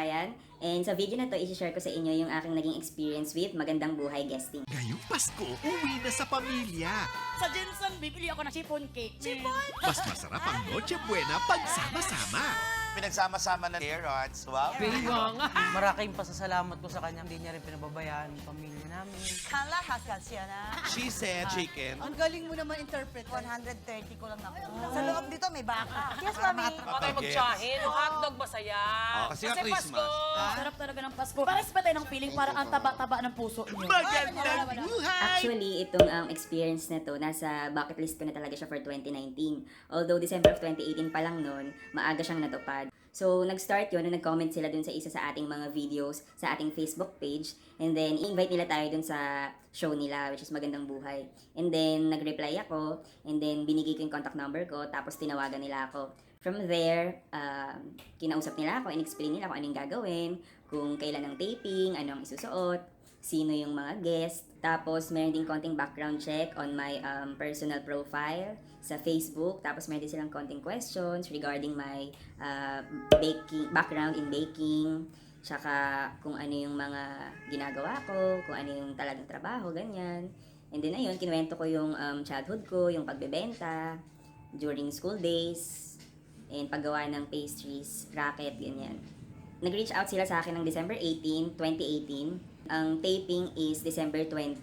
Brian. And sa video na to, isi-share ko sa inyo yung aking naging experience with Magandang Buhay Guesting. Ngayong Pasko, uwi na sa pamilya. Sa Jensen, bibili ako ng chiffon cake. Chiffon? Mas masarap ang Noche Buena pag sama-sama. Pinagsama-sama na parents. Wow. Baywang. Maraking pasasalamat ko sa kanya. Hindi niya rin pinababayaan ang pamilya namin. Kala hasal siya na. She said chicken. Ang galing mo naman interpret. 130 ko lang ako. Dito may baka. Yes, Ah, mami. Huwag tayo magtsahin. Hotdog masaya. Oh, kasi nga Christmas. Pasko. Sarap talaga ng Pasko. Pares ba tayo ng feeling parang ang taba-taba ng puso niyo? Magandang buhay! Actually, itong um, experience na to, nasa bucket list ko na talaga siya for 2019. Although December of 2018 pa lang noon, maaga siyang natupad. So, nag-start yun, nag-comment sila dun sa isa sa ating mga videos sa ating Facebook page. And then, invite nila tayo dun sa show nila, which is Magandang Buhay. And then, nag-reply ako. And then, binigay ko yung contact number ko. Tapos, tinawagan nila ako. From there, um, kinausap nila ako, in-explain nila kung anong gagawin, kung kailan ang taping, anong isusuot, sino yung mga guest. Tapos, meron din konting background check on my um, personal profile sa Facebook. Tapos, meron din silang konting questions regarding my uh, baking, background in baking. Tsaka, kung ano yung mga ginagawa ko, kung ano yung talagang trabaho, ganyan. And then, ayun, kinuwento ko yung um, childhood ko, yung pagbebenta, during school days, and paggawa ng pastries, racket, ganyan. Nag-reach out sila sa akin ng December 18, 2018. Ang taping is December 20,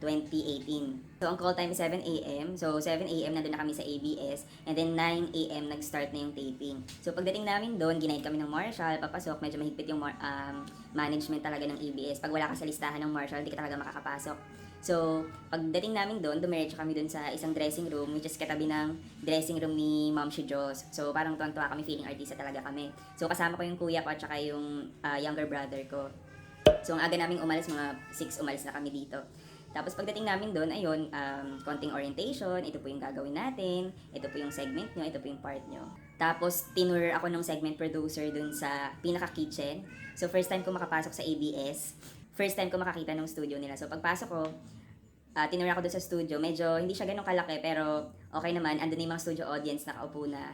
2018. So, ang call time is 7 a.m. So, 7 a.m. nandun na kami sa ABS. And then, 9 a.m. nag-start na yung taping. So, pagdating namin doon, ginaid kami ng marshal, papasok. Medyo mahigpit yung um, management talaga ng ABS. Pag wala ka sa listahan ng marshal, hindi ka talaga makakapasok. So, pagdating namin doon, dumiretso kami doon sa isang dressing room, which is katabi ng dressing room ni Ma'am si Jos. So, parang tuwan-tuwa kami, feeling artista talaga kami. So, kasama ko yung kuya ko at saka yung ah, younger brother ko. So, ang aga naming umalis, mga 6 umalis na kami dito. Tapos pagdating namin doon, ayun, um, konting orientation, ito po yung gagawin natin, ito po yung segment nyo, ito po yung part nyo. Tapos, tinur ako ng segment producer doon sa pinaka-kitchen. So, first time ko makapasok sa ABS. First time ko makakita ng studio nila. So, pagpasok ko, uh, tinur ako doon sa studio. Medyo, hindi siya ganun kalaki, pero okay naman. Andun na yung mga studio audience, nakaupo na.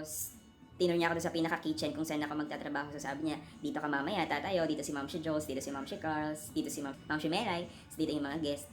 Tapos, tinur niya ako doon sa pinaka-kitchen kung saan ako magtatrabaho. So sabi niya, dito ka mamaya, tatayo, dito si Ma'am si Jules, dito si Ma'am si Carls, dito si Ma'am, Ma'am si Melay, so dito yung mga guest.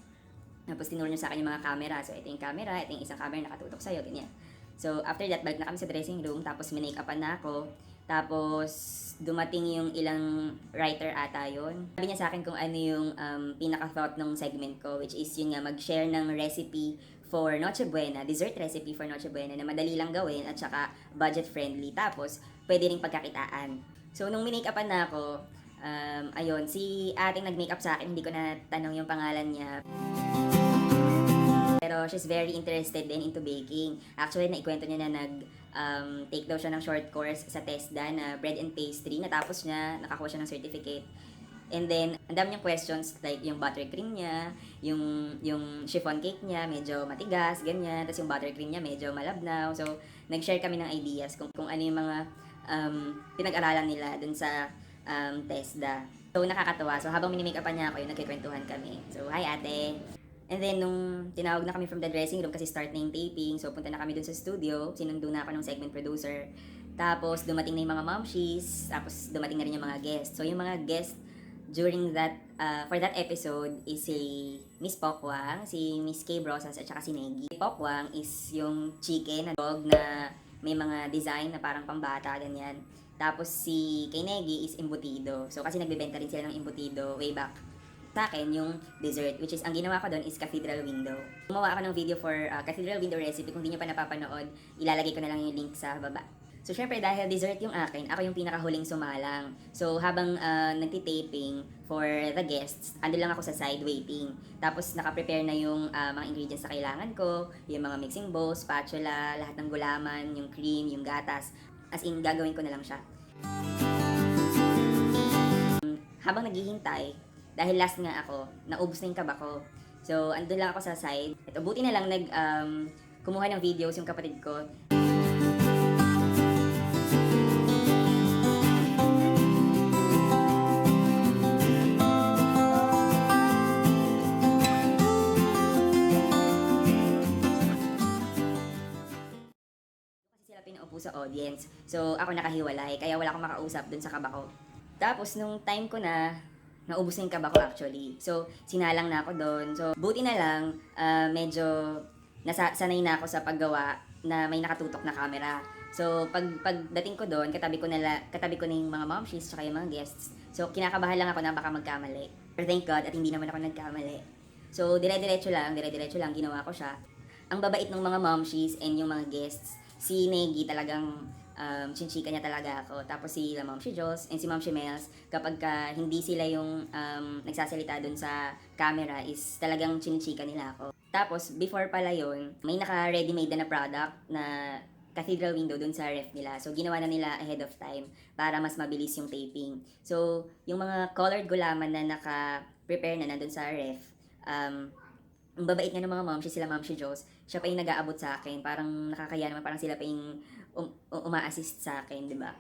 Tapos tinuro niya sa akin yung mga camera. So ito yung camera, ito yung isang camera nakatutok sa'yo, ganyan. So after that, balik na kami sa dressing room, tapos minake upan na ako. Tapos dumating yung ilang writer ata yon. Sabi niya sa akin kung ano yung um, pinaka-thought ng segment ko, which is yun nga, mag-share ng recipe for Noche Buena, dessert recipe for Noche Buena na madali lang gawin at saka budget friendly. Tapos, pwede ring pagkakitaan. So, nung minake upan na ako, um, ayun, si ating nag-makeup sa akin, hindi ko na tanong yung pangalan niya. Pero she's very interested din into baking. Actually, naikwento niya na nag um, take daw siya ng short course sa TESDA na bread and pastry. Natapos niya, nakakuha siya ng certificate. And then, ang dami niyang questions like yung buttercream niya, yung yung chiffon cake niya, medyo matigas, ganyan. Tapos yung buttercream niya, medyo malabnaw. So, nag-share kami ng ideas kung, kung ano yung mga um, pinag-aralan nila dun sa um, TESDA. So, nakakatawa. So, habang minimake upan niya ako, yung nagkikwentuhan kami. So, hi ate! And then, nung tinawag na kami from the dressing room kasi start na yung taping, so punta na kami dun sa studio, sinundo na ako ng segment producer. Tapos, dumating na yung mga momshies, tapos dumating na rin yung mga guests. So, yung mga guests during that, uh, for that episode is si Miss Pokwang, si Miss Kay Brosas, at saka si Negi. Pokwang is yung chicken na dog na may mga design na parang pambata, ganyan. Tapos si kay Negi is embutido. So, kasi nagbebenta rin sila ng embutido way back sa akin yung dessert, which is, ang ginawa ko doon is cathedral window. Gumawa ako ng video for uh, cathedral window recipe. Kung di nyo pa napapanood, ilalagay ko na lang yung link sa baba. So, syempre, dahil dessert yung akin, ako yung pinakahuling sumalang. So, habang uh, nagtitaping for the guests, ando lang ako sa side waiting. Tapos, nakaprepare na yung uh, mga ingredients na kailangan ko, yung mga mixing bowls, spatula, lahat ng gulaman, yung cream, yung gatas. As in, gagawin ko na lang siya. Habang naghihintay, dahil last nga ako, naubos na yung kaba ko. So, andun lang ako sa side. Ito, buti na lang nag, um, kumuha ng videos yung kapatid ko. Sa audience. So, ako nakahiwalay, kaya wala akong makausap dun sa kaba ko. Tapos, nung time ko na, naubos na yung kaba ko actually. So, sinalang na ako doon. So, buti na lang, ah, medyo nasa, sanay na ako sa paggawa na may nakatutok na camera. So, pag pagdating ko doon, katabi ko nila, katabi ko na yung mga momshies tsaka yung mga guests. So, kinakabahan lang ako na baka magkamali. Pero thank God at hindi naman ako nagkamali. So, dire-diretso lang, dire-diretso lang, ginawa ko siya. Ang babait ng mga momshies and yung mga guests, si Negi talagang um, chinchika niya talaga ako. Tapos si La Momshi Jos and si Momshi Mels, kapag ka hindi sila yung um, nagsasalita dun sa camera is talagang chinchika nila ako. Tapos, before pala yun, may naka-ready-made na product na cathedral window dun sa ref nila. So, ginawa na nila ahead of time para mas mabilis yung taping. So, yung mga colored gulaman na naka-prepare na nandun sa ref, um, ang babait nga ng mga momshi, sila momshi Joes, siya pa yung nag-aabot sa akin. Parang nakakaya naman, parang sila pa yung um, um- uma-assist sa akin, di ba?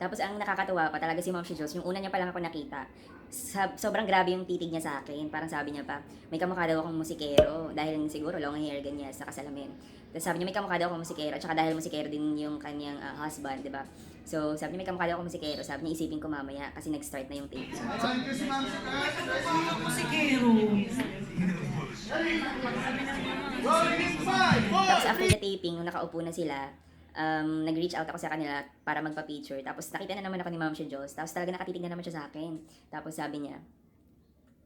Tapos ang nakakatuwa pa talaga si Ma'am si Jules, yung una niya pa lang ako nakita, sab- sobrang grabe yung titig niya sa akin. Parang sabi niya pa, may kamukha daw akong musikero. Dahil siguro long hair, ganyan, sa kasalamin. Tapos sabi niya, may kamukha daw akong musikero. At saka dahil musikero din yung kanyang ah, husband, di ba? So, sabi niya, may kamukha daw akong musikero. Sabi niya, isipin ko mamaya kasi nag-start na yung tape. Tapos after the taping, nung nakaupo na sila, um, nag-reach out ako sa kanila para magpa-picture. Tapos nakita na naman ako ni Ma'am si Joss. Tapos talaga nakatitig na naman siya sa akin. Tapos sabi niya,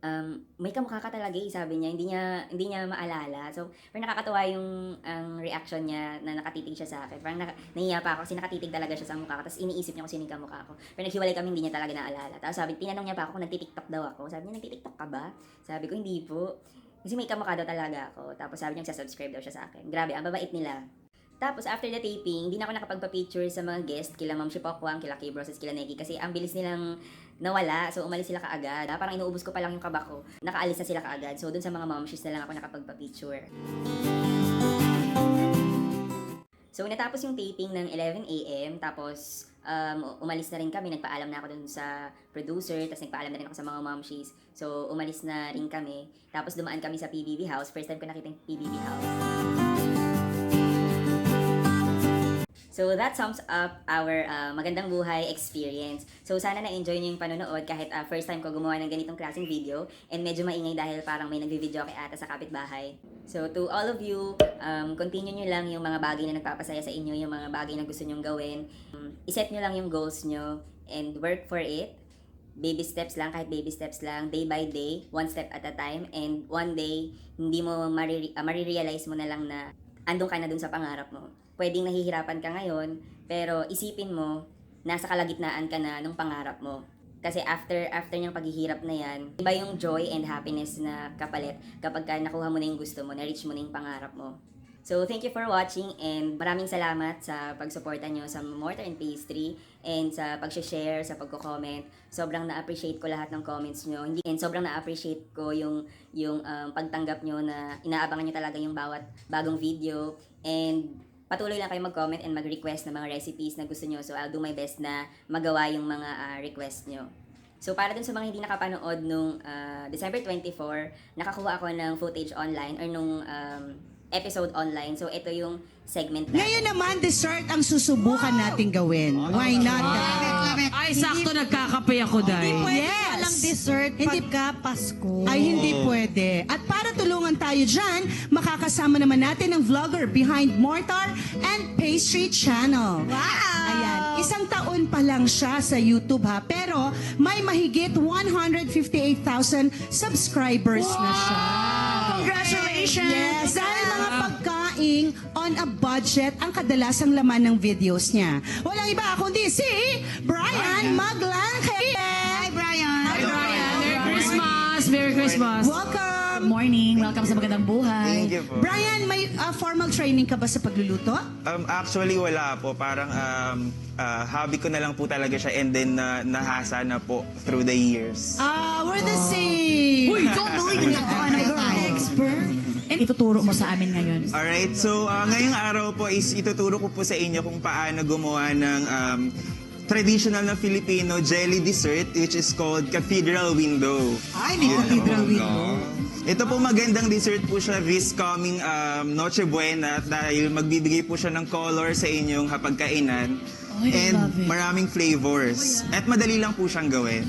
um, may kamukha ka talaga eh, sabi niya. Hindi niya, hindi niya maalala. So, parang nakakatuwa yung ang reaction niya na nakatitig siya sa akin. Parang naka, nahiya pa ako kasi nakatitig talaga siya sa mukha ko. Tapos iniisip niya kung sino yung kamukha ko. Pero naghiwalay kami, hindi niya talaga naalala. Tapos sabi, tinanong niya pa ako kung nagtitiktok daw ako. Sabi niya, nagtitiktok ka ba? Sabi ko, hindi po. Kasi may kamukha daw talaga ako. Tapos sabi niya, subscribe daw siya sa akin. Grabe, ang babait nila. Tapos, after the taping, hindi na ako nakapagpa-picture sa mga guest, kila Ma'am Shipokwang, kila Kay Bros, at kila Neki, kasi ang bilis nilang nawala, so umalis sila kaagad. Ah, Parang inuubos ko pa lang yung kaba ko, nakaalis na sila kaagad. So, dun sa mga momshies na lang ako nakapagpa-picture. So, natapos yung taping ng 11 a.m. Tapos, um, umalis na rin kami. Nagpaalam na ako dun sa producer. Tapos, nagpaalam na rin ako sa mga momshies. So, umalis na rin kami. Tapos, dumaan kami sa PBB House. First time ko nakita yung PBB House. So that sums up our uh, magandang buhay experience. So sana na-enjoy niyo yung panonood kahit uh, first time ko gumawa ng ganitong klaseng video and medyo maingay dahil parang may nagvi-video kay ata sa kapitbahay. So to all of you, um, continue nyo lang yung mga bagay na nagpapasaya sa inyo, yung mga bagay na gusto nyong gawin. Um, iset nyo lang yung goals nyo and work for it. Baby steps lang, kahit baby steps lang, day by day, one step at a time, and one day, hindi mo mariri- uh, marirealize mo na lang na andun ka na dun sa pangarap mo. Pwedeng nahihirapan ka ngayon, pero isipin mo, nasa kalagitnaan ka na ng pangarap mo. Kasi after after niyang paghihirap na yan, iba yung joy and happiness na kapalit kapag ka nakuha mo na yung gusto mo, na-reach mo na yung pangarap mo. So, thank you for watching and maraming salamat sa pagsuporta nyo sa Mortar and Pastry and sa pag-share, sa pagko-comment. Sobrang na-appreciate ko lahat ng comments nyo. And sobrang na-appreciate ko yung, yung um, pagtanggap nyo na inaabangan nyo talaga yung bawat bagong video. And patuloy lang kayo mag-comment and mag-request ng mga recipes na gusto nyo. So, I'll do my best na magawa yung mga ah, request nyo. So, para dun sa mga hindi nakapanood nung ah, December 24, nakakuha ako ng footage online or nung um, episode online. So, ito yung segment na. Ngayon naman, dessert ang susubukan nating gawin. Why not? Ay, sakto nagkakape ako dahil. Pwede Yes. yes. lang dessert Hindi- pagka Pasko. Ay, hindi pwede. At para tulungan tayo dyan, makakasama naman natin ang vlogger behind Mortar and Pastry Channel. Wow! Ayan, isang taon pa lang siya sa YouTube ha, pero may mahigit 158,000 subscribers na siya. Congratulations! Yes, dahil mga pagkain on a budget ang kadalasang laman ng videos niya. Walang iba kundi si Brian Maglanque. Hi, Brian. Hi, Merry Christmas! Merry Christmas! Welcome. Morning, welcome sa Magandang Buhay. Thank you po. Brian, may uh, formal training ka ba sa pagluluto? Um, actually, wala po. Parang um, uh, hobby ko na lang po talaga siya and then na nahasa na po through the years. Ah, we're the same. Uy, don't know yun ako expert. And ituturo mo sa amin ngayon. Alright, so uh, ngayong araw po is ituturo ko po sa inyo kung paano gumawa ng um, traditional na Filipino jelly dessert which is called Cathedral Window. Ay, may cathedral window. Ito po magandang dessert po siya this coming um, Noche Buena dahil magbibigay po siya ng color sa inyong hapagkainan I and maraming flavors. At madali lang po siyang gawin.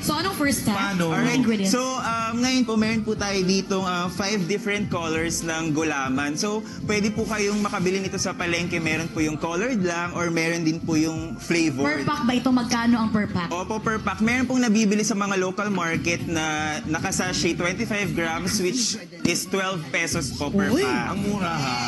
So, anong first step? Paano? Alright, Ingredients. so um, ngayon po meron po tayo ditong uh, five different colors ng gulaman. So pwede po kayong makabili nito sa palengke. Meron po yung colored lang or meron din po yung Per flavored. pack ba ito? Magkano ang per pack? Opo, per pack. Meron pong nabibili sa mga local market na nakasashay 25 grams which is 12 pesos po per pack. Ang mura ha.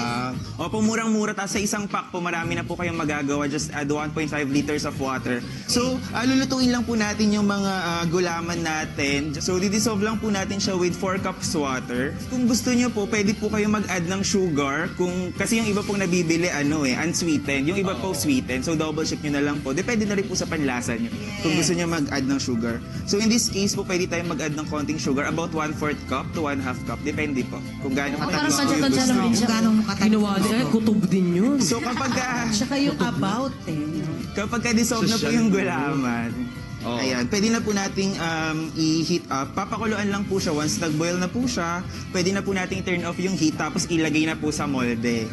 Opo, murang-mura. Tapos sa isang pack po, marami na po kayong magagawa. Just add 1.5 liters of water. So, uh, lulutuin lang po natin yung mga ah, gulaman natin. So, didissolve lang po natin siya with 4 cups water. Kung gusto nyo po, pwede po kayo mag-add ng sugar. Kung, kasi yung iba pong nabibili, ano eh, unsweetened. Yung iba po sweetened. So, double check nyo na lang po. Depende na rin po sa panlasa nyo. Kung gusto nyo mag-add ng sugar. So, in this case po, pwede tayong mag-add ng konting sugar. About 1 4 cup to 1 half cup. Depende po. Kung gaano Ah, parang katamis po yung gusto lang rin nyo. siya. Gano'ng katagal. Ginawa din, kutob din yun. So kapag ka, Tsaka yung about eh. Kapag ka dissolve na po yung gulaman, Oh. ayan, pwede na po nating um, i-heat up. Papakuluan lang po siya. Once nag-boil na po siya, pwede na po nating turn off yung heat tapos ilagay na po sa molde.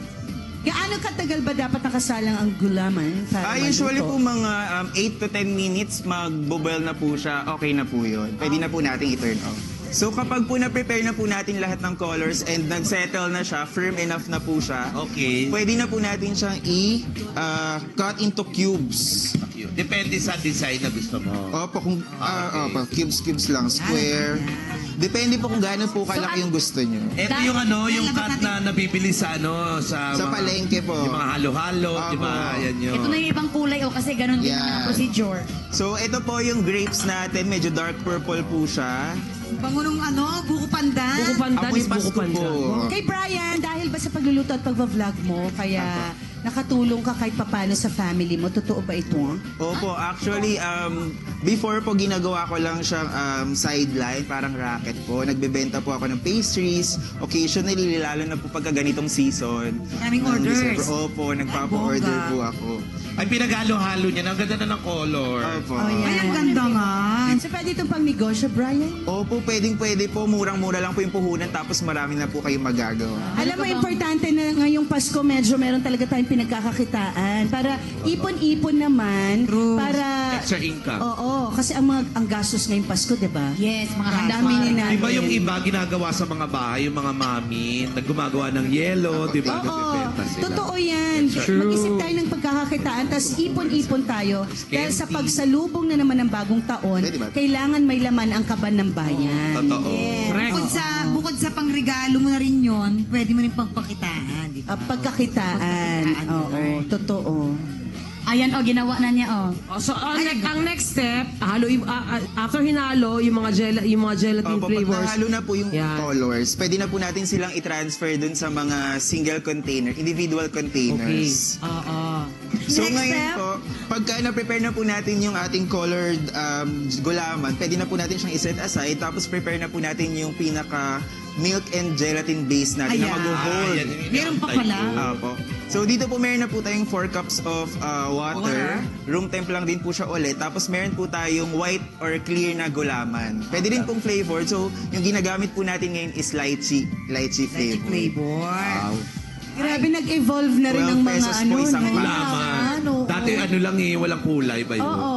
Gaano katagal ba dapat nakasalang ang gulaman? Para Ah, usually maluto? po mga um, 8 to 10 minutes mag-boil na po siya, okay na po yun. Pwede na po nating i-turn off. So kapag po na-prepare na po natin lahat ng colors and nag-settle na siya, firm enough na po siya, Okay. pwede na po natin siyang i-cut into cubes. Depende sa design na gusto mo. Opo, kung Ah, okay. opo, cubes cubes lang, square. Depende po kung gaano po kalaki yung gusto nyo. Ito yung ano, yung cut na nabibili sa ano, sa, Sa mga- palengke po. Yung mga halo-halo, di ba? Opo. Yan yun. Ito na yung ibang kulay o kasi ganun din Yeah. naman ang procedure. So ito po yung grapes natin, medyo dark purple po siya. Bangunong ano, buko pandan. Buko pandan Amoy is buko Pasko pandan. Kay Brian, dahil ba sa pagluluto at pagva-vlog mo, kaya nakatulong ka kahit papano sa family mo? Totoo ba ito? Opo, actually, um, before po ginagawa ko lang siyang um, sideline, parang racket po. Nagbebenta po ako ng pastries, occasionally, lalo na po pagka ganitong season. Daming Ng orders. December. Opo, nagpapa-order Bongga. po ako. Ay, pinaghalo-halo niya. Ang ganda na ng color. Opo. Ay, ang ganda nga. So, pwede itong pang negosyo, Brian? Opo, pwedeng pwede po. Murang-mura lang po yung puhunan tapos marami na po kayong magagawa. Alam mo, importante na ngayong Pasko, medyo meron talaga tayong pinagkakakitaan. Para ipon-ipon naman. Para... Extra income. Oo, kasi ang, mga, ang gastos ngayong Pasko, di ba? Yes, mga Ang handa dami ni Di ba yung iba ginagawa sa mga bahay, yung mga mami, naggumagawa ng yelo, di ba? Oo, Nagbebenta sila. totoo yan. Mag-isip tayo ng pagkakakitaan, tapos ipon-ipon tayo. Dahil sa pagsalubong na naman ng bagong taon, Pwede ba? kailangan may laman ang kaban ng bayan. Totoo. Correct. Bukod sa, bukod sa pangregalo mo na rin yon, pwede mo rin pagpakitaan, di ba? Ah, pagkakitaan. Oo, totoo. Ayan o, ginawa na niya o. Oh, so, ang, ne- ang next step, halo, yung- ah, ah, after hinalo, yung mga, gel, yung mga gelatin Opo, pag flavors. nahalo na po yung Yan. colors, pwede na po natin silang i-transfer dun sa mga single container, individual Okay. containers. Oo. So Next ngayon step? po, pagka na-prepare na po natin yung ating colored um, gulaman, pwede na po natin siyang iset aside, tapos prepare na po natin yung pinaka milk and gelatin base natin na Ayan. mag-hold. yan yung Meron pa pala. Apo. So dito po meron na po tayong 4 cups of uh, water. Room temp lang din po siya ulit. Tapos meron po tayong white or clear na gulaman. Pwede rin pong flavor. So yung ginagamit po natin ngayon is lychee. Lychee flavor. Flavor. Grabe, nag-evolve na rin 12 ang mga pesos ano. po isang no? Laman. Ano, Dati ano lang eh, walang kulay ba yun? Oo.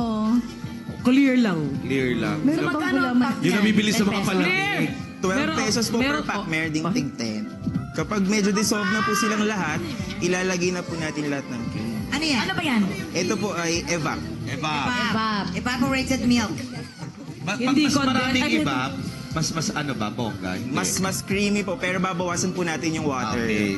Clear lang. Clear lang. Meron So, magkano ang gulaman? pack Yung nabibili sa 10 mga palamig. 12 Meron- pesos po meron- per pack, oh, meron ding oh. tig 10. Kapag medyo dissolve na po silang lahat, ilalagay na po natin lahat ng cream. Ano yan? Ano ba yan? Ito po ay evap. Eba. Evap. Evaporated milk. Ba- Hindi mas maraming Ay, iba, mas mas ano ba, bongga? Mas mas creamy po pero babawasan po natin yung water. Okay.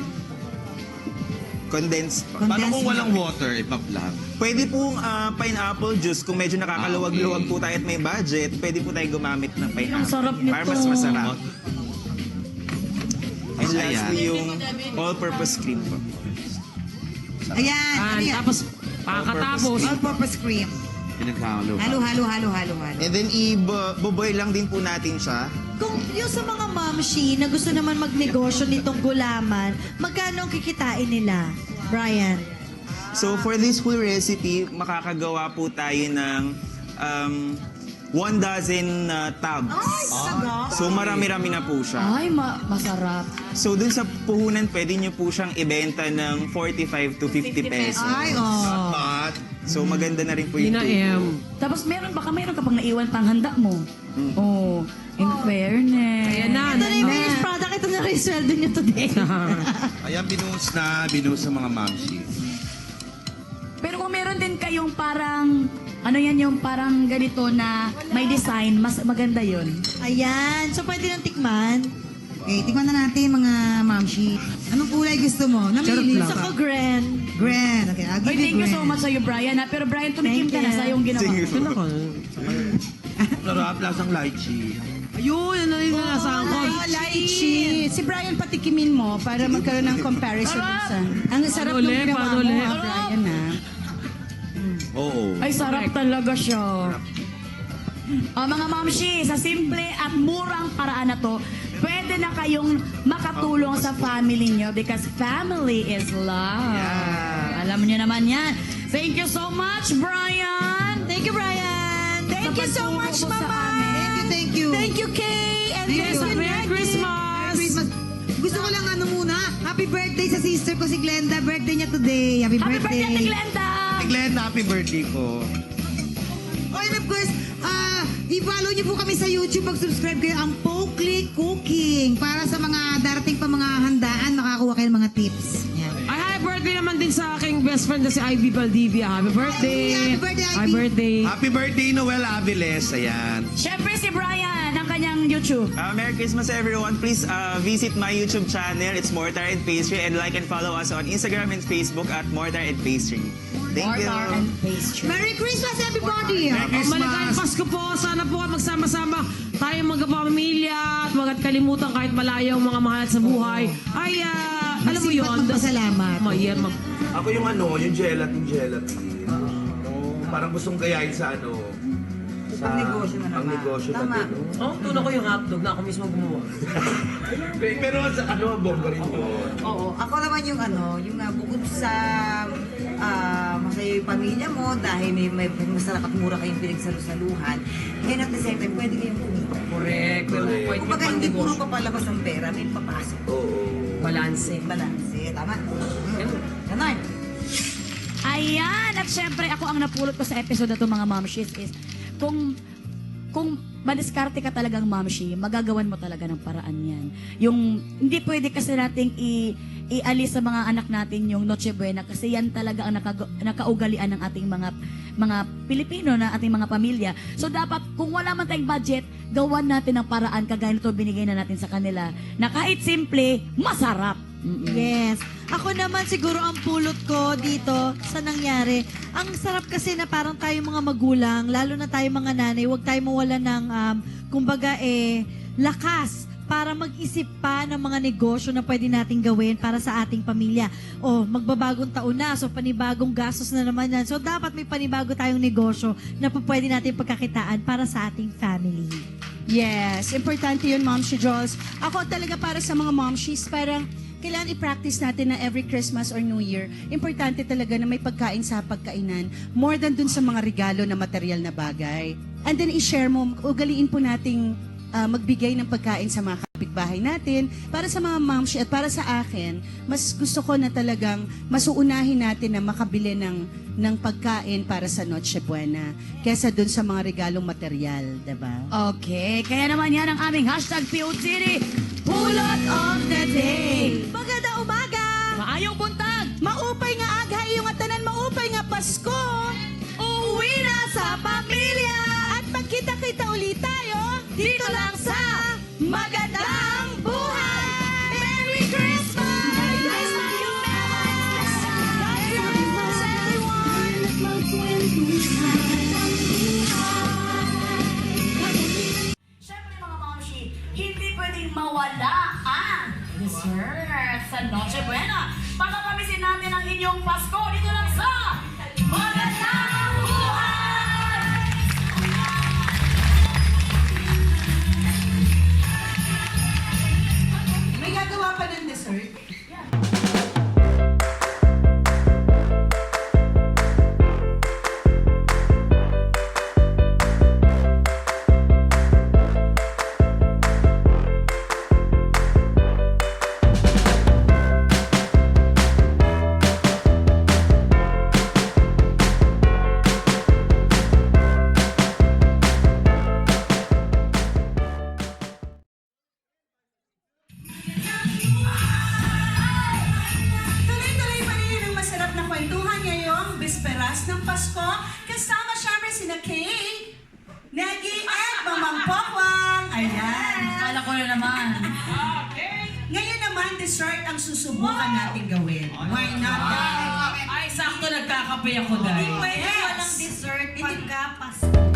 Condensed. Paano kung walang water, ipap lang? Pwede pong ah, pineapple juice kung medyo nakakaluwag-luwag po tayo at may budget, pwede po tayo gumamit ng pineapple. Ang sarap nito. Para mas masarap. And lastly yung all-purpose cream po. Ayan, ano And, yan? tapos, pagkatapos, All-purpose cream. Pinaghalo. Halo, halo, halo, halo, halo. And then i-boil lang din po natin siya. Kung yung sa mga mamshi na gusto naman magnegosyo nitong gulaman, magkano ang kikitain nila, Brian? So for this full recipe, makakagawa po tayo ng um, one dozen uh, tabs. So marami-rami na po siya. Ay, ma- masarap. So dun sa puhunan, pwede nyo po siyang ibenta ng 45 to 50 pesos. Ay, oh. So maganda na rin po yung Ina tubo. M. Tapos meron, baka meron ka pang naiwan pang handa mo. Oh, in fairness. Ayan na. Ito na yung finished product. Ito na rin yung sweldo niyo today. ayan, binuhos na, binuhos sa mga mamsi. Pero kung meron din kayong parang, ano yan yung parang ganito na may design, mas maganda yun. Ayan. So, pwede nang tikman. Okay, tikman na natin mga mamshi. Anong kulay gusto mo? Namili. Charot lang. Gusto ko grand. Grand. Okay, I'll give thank you so much sa'yo, Brian. Ha? Pero Brian, tumikim Thank ka na you. sa yung ginawa. Sige Ito na ko. Sarap, lasang lychee. Ayun, rin yung nasahan ko. Oh, lychee. Si Brian patikimin mo para magkaroon ng comparison dun sa... Ang sarap Paano nung ulit? ginawa Paano mo, ulit? ah, Brian, ha? Oo. Ay, sarap talaga siya. O mga mamshi, sa simple at murang paraan na to, pwede na kayong makatulong sa family nyo because family is love. Alam niyo naman yan. Thank you so much, Brian! Thank you, Brian. Thank you so much, Mama! Thank you, thank you. Thank you, Kay! And thank you, Merry. Christmas! Christmas. Gusto ko lang ano muna. Happy birthday sa sister ko si Glenda. Birthday niya today. Happy, Happy birthday, Ate Glenda! Glenn, happy birthday ko. Oh, and of course, ah, i-follow niyo po kami sa YouTube. Mag-subscribe kayo ang Pokely Cooking para sa mga darating pa mga handaan, makakuha kayo ng mga tips. Yan. Ay, happy birthday naman din sa aking best friend na si Ivy Valdivia. Happy birthday! Happy birthday, Ivy. Happy birthday! Happy birthday, Noel Aviles. Ayan. Siyempre si Brian, YouTube. Uh, Merry Christmas everyone. Please uh, visit my YouTube channel. It's Mortar and Pastry and like and follow us on Instagram and Facebook at Mortar and Pastry. Thank you. Mortar and pastry. Merry Christmas, everybody! Maligayang Pasko po. Sana po magsama-sama tayong magkapamilya at wag at kalimutan kahit malayo ang mga mahal sa buhay. Ay, ah, alam mo Magsipat yun. magpasalamat. Mayan, mag... Ako yung ano, yung gelatin, gelatin. Oh, parang gustong gayahin sa ano. Sa ang negosyo na Ang negosyo na din. no? Oh, tuna ko yung hotdog na ako mismo gumawa. Pero sa ano, bongga rin mo. Oo, ako naman yung ano, yung uh, bukod sa ah, masaya yung pamilya mo dahil may, may masarap at mura kayong pinagsalusaluhan, and at the same time, pwede kayong kumita. Correct. Correct. Pwede Kumbaga, pang hindi puro negosyo. papalabas ng pera, may papasok. Oo. Balanse. Balanse, tama? Ganon. Ayan! At syempre, ako ang napulot ko sa episode na to mga mamshis is, kung kung madiskarte ka talagang mamshi, magagawan mo talaga ng paraan yan. Yung, hindi pwede kasi nating i, ialis sa mga anak natin yung Noche Buena kasi yan talaga ang naka, nakaugalian ng ating mga mga Pilipino na ating mga pamilya. So dapat, kung wala man tayong budget, gawan natin ng paraan kagaya nito binigay na natin sa kanila na kahit simple, masarap. Mm-mm. Yes. Ako naman siguro ang pulot ko dito sa nangyari. Ang sarap kasi na parang tayo mga magulang, lalo na tayo mga nanay, huwag tayo mawala ng, um, kumbaga eh, lakas para mag-isip pa ng mga negosyo na pwede nating gawin para sa ating pamilya. O, magbabagong taon na, so panibagong gastos na naman yan. So, dapat may panibago tayong negosyo na pa- pwede natin pagkakitaan para sa ating family. Yes, importante yun, Mom Jules. Ako talaga para sa mga momshies, parang kailangan i-practice natin na every Christmas or New Year, importante talaga na may pagkain sa pagkainan, more than dun sa mga regalo na material na bagay. And then i-share mo, ugaliin po nating ah, magbigay ng pagkain sa mga kapitbahay natin. Para sa mga momshi at para sa akin, mas gusto ko na talagang masuunahin natin na makabili ng, ng pagkain para sa Noche Buena kesa dun sa mga regalong material, 'di ba? Okay, kaya naman yan ang aming hashtag POTD, Pulot of the Day. Maganda umaga! Maayong buntag! Maupay nga aghay yung atanan, maupay nga Pasko! handaan. Yes, sir. Sa Noche Buena. Pakapamisin namin ang inyong Pasko dito lang sa Magandang Buhay! May gagawa pa ng dessert? Dessert ang susubukan natin gawin. Why not? guys? Ay, sakto nagkakape ako dahil. Pwede Yes. walang dessert pagka Pasko.